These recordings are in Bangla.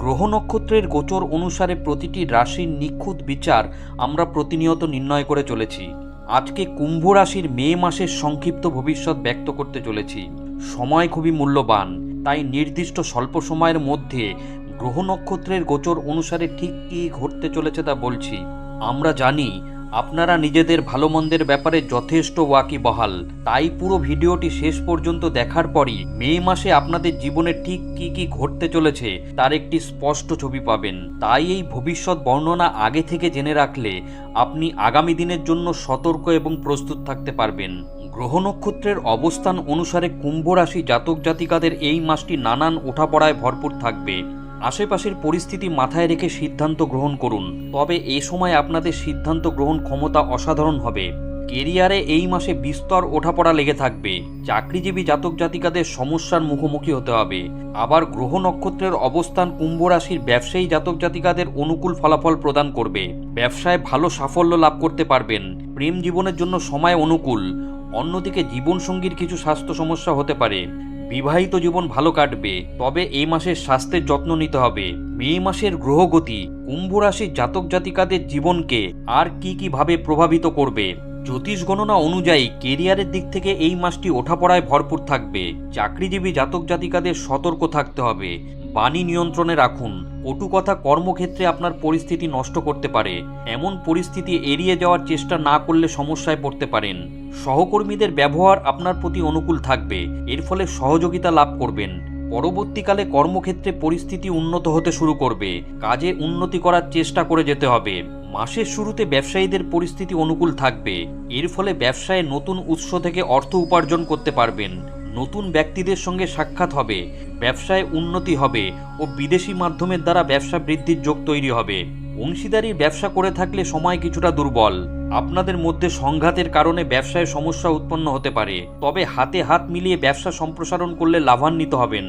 গ্রহ নক্ষত্রের গোচর অনুসারে প্রতিটি রাশির নিখুঁত বিচার আমরা প্রতিনিয়ত নির্ণয় করে চলেছি। আজকে কুম্ভ রাশির মে মাসের সংক্ষিপ্ত ভবিষ্যৎ ব্যক্ত করতে চলেছি। সময় খুবই মূল্যবান, তাই নির্দিষ্ট স্বল্প সময়ের মধ্যে গ্রহ নক্ষত্রের গোচর অনুসারে ঠিক কী ঘটতে চলেছে তা বলছি। আমরা জানি আপনারা নিজেদের ভালো মন্দের ব্যাপারে যথেষ্ট ওয়াকিবহাল তাই পুরো ভিডিওটি শেষ পর্যন্ত দেখার পরই মে মাসে আপনাদের জীবনে ঠিক কি কি ঘটতে চলেছে তার একটি স্পষ্ট ছবি পাবেন। তাই এই ভবিষ্যৎ বর্ণনা আগে থেকে জেনে রাখলে আপনি আগামী দিনের জন্য সতর্ক এবং প্রস্তুত থাকতে পারবেন। গ্রহ নক্ষত্রের অবস্থান অনুসারে কুম্ভ রাশি জাতক জাতিকাদের এই মাসটি নানান ওঠাপড়ায় ভরপুর থাকবে। আশেপাশের পরিস্থিতি মাথায় রেখে সিদ্ধান্ত গ্রহণ করুন। তবে এ সময় আপনাদের সিদ্ধান্ত গ্রহণ ক্ষমতা অসাধারণ হবে। কেরিয়ারে এই মাসে বিস্তর ওঠাপড়া লেগে থাকবে। চাকরিজীবী জাতক জাতিকাদের সমস্যার মুখোমুখি হতে হবে। আবার গ্রহ নক্ষত্রের অবস্থান কুম্ভ রাশির ব্যবসায়ী জাতক জাতিকাদের অনুকূল ফলাফল প্রদান করবে। ব্যবসায় ভালো সাফল্য লাভ করতে পারবেন। প্রেম জীবনের জন্য সময় অনুকূল। অন্যদিকে জীবনসঙ্গীর কিছু স্বাস্থ্য সমস্যা হতে পারে। বিবাহিত জীবন ভালো কাটবে, তবে এই মাসের স্বাস্থ্যের যত্ন নিতে হবে। মে মাসের গ্রহগতি, কুম্ভ রাশির জাতক জাতিকাদের জীবনকে আর কি কি ভাবে প্রভাবিত করবে? জ্যোতিষ গণনা অনুযায়ী কেরিয়ারের দিক থেকে এই মাসটি ওঠাপড়ায় ভরপুর থাকবে। চাকরিজীবী জাতক জাতিকাদের সতর্ক থাকতে হবে। বাণী নিয়ন্ত্রণে রাখুন। কটু কথা কর্মক্ষেত্রে আপনার পরিস্থিতি নষ্ট করতে পারে। এমন পরিস্থিতি এড়িয়ে যাওয়ার চেষ্টা না করলে সমস্যায় পড়তে পারেন। সহকর্মীদের ব্যবহার আপনার প্রতি অনুকূল থাকবে। এর ফলে সহযোগিতা লাভ করবেন। পরবর্তীকালে কর্মক্ষেত্রে পরিস্থিতি উন্নত হতে শুরু করবে। কাজে উন্নতি করার চেষ্টা করে যেতে হবে। মাসের শুরুতে ব্যবসায়ীদের পরিস্থিতি অনুকূল থাকবে। এর ফলে ব্যবসায় নতুন উৎস থেকে অর্থ উপার্জন করতে পারবেন। নতুন ব্যক্তিদের সঙ্গে সাক্ষাৎ হবে, ব্যবসায় উন্নতি হবে ও বিদেশি মাধ্যমের দ্বারা ব্যবসা বৃদ্ধির যোগ তৈরি হবে। অংশীদারির ব্যবসা করে থাকলে সময় কিছুটা দুর্বল। আপনাদের মধ্যে সংঘাতের কারণে ব্যবসায় সমস্যা উৎপন্ন হতে পারে, তবে হাতে হাত মিলিয়ে ব্যবসা সম্প্রসারণ করলে লাভান্বিত হবেন।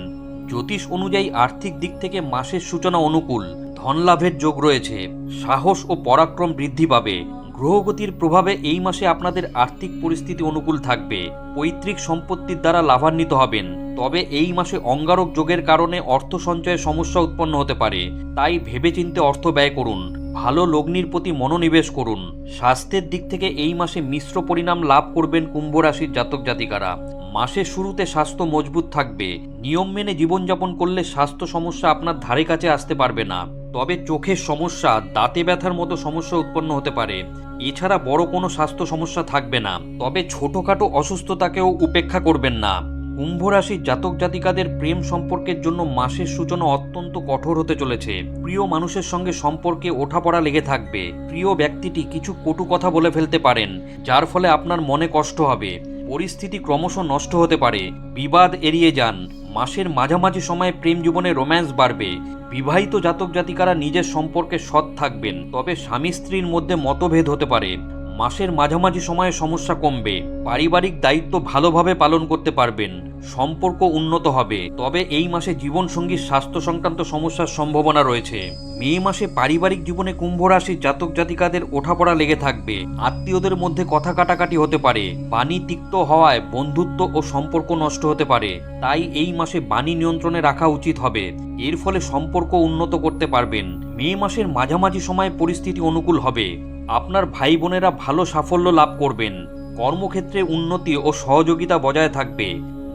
জ্যোতিষ অনুযায়ী আর্থিক দিক থেকে মাসের সূচনা অনুকূল ধন লাভের যোগ রয়েছে, সাহস ও পরাক্রম বৃদ্ধি পাবে। গ্রহগতির প্রভাবে এই মাসে আপনাদের আর্থিক পরিস্থিতি অনুকূল থাকবে। পৈতৃক সম্পত্তির দ্বারা লাভান্বিত হবেন। তবে এই মাসে অঙ্গারক যোগের কারণে অর্থ সঞ্চয়ে সমস্যা উৎপন্ন হতে পারে। তাই ভেবেচিন্তে অর্থ ব্যয় করুন। ভালো লগ্নির প্রতি মনোনিবেশ করুন। স্বাস্থ্যের দিক থেকে এই মাসে মিশ্র পরিণাম লাভ করবেন কুম্ভ রাশির জাতক জাতিকারা। মাসের শুরুতে স্বাস্থ্য মজবুত থাকবে। নিয়ম মেনে জীবনযাপন করলে স্বাস্থ্য সমস্যা আপনার ধারে কাছে আসতে পারবে না। তবে চোখের সমস্যা, দাঁতে ব্যথার মতো সমস্যা উৎপন্ন হতে পারে। এছাড়া বড় কোনো স্বাস্থ্য সমস্যা থাকবে না। তবে ছোটোখাটো অসুস্থতাকেও উপেক্ষা করবেন না। কুম্ভ রাশির জাতক জাতিকাদের প্রেম সম্পর্কের জন্য মাসের সূচনা অত্যন্ত কঠোর হতে চলেছে। প্রিয় মানুষের সঙ্গে সম্পর্কে ওঠাপড়া লেগে থাকবে। প্রিয় ব্যক্তিটি কিছু কটু কথা বলে ফেলতে পারেন, যার ফলে আপনার মনে কষ্ট হবে। পরিস্থিতি ক্রমশ নষ্ট হতে পারে। বিবাদ এড়িয়ে যান। মাসের মাঝামাঝি সময়ে প্রেম জীবনে রোম্যান্স বাড়বে। বিবাহিত জাতক জাতিকারা নিজের সম্পর্কে সৎ থাকবেন, তবে স্বামী স্ত্রীর মধ্যে মতভেদ হতে পারে। মাসের মাঝামাঝি সময়ে সমস্যা কমবে। পারিবারিক দায়িত্ব ভালোভাবে পালন করতে পারবেন। সম্পর্ক উন্নত হবে। তবে এই মাসে জীবনসঙ্গীর স্বাস্থ্য সংক্রান্ত সমস্যার সম্ভাবনা রয়েছে। মে মাসে পারিবারিক জীবনে কুম্ভ রাশির জাতক জাতিকাদের ওঠাপড়া লেগে থাকবে। আত্মীয়দের মধ্যে কথা কাটাকাটি হতে পারে। বাণী তিক্ত হওয়ায় বন্ধুত্ব ও সম্পর্ক নষ্ট হতে পারে। তাই এই মাসে বাণী নিয়ন্ত্রণে রাখা উচিত হবে। এর ফলে সম্পর্ক উন্নত করতে পারবেন। মে মাসের মাঝামাঝি সময়ে পরিস্থিতি অনুকূল হবে। আপনার ভাই বোনেরা ভালো সাফল্য লাভ করবেন। কর্মক্ষেত্রে উন্নতি ও সহযোগিতা বজায় থাকবে।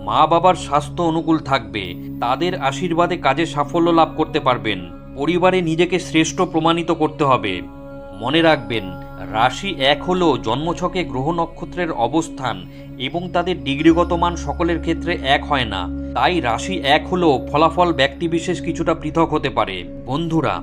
মা বাবার স্বাস্থ্য অনুকূল থাকবে। তাদের আশীর্বাদে কাজে সাফল্য লাভ করতে পারবেন। পরিবারে নিজেকে শ্রেষ্ঠ প্রমাণিত করতে হবে। মনে রাখবেন, রাশি এক হলেও জন্মছকে গ্রহ নক্ষত্রের অবস্থান এবং তাদের ডিগ্রিগত মান সকলের ক্ষেত্রে এক হয় না। তাই রাশি এক হলেও ফলাফল ব্যক্তিবিশেষ কিছুটা পৃথক হতে পারে। বন্ধুরা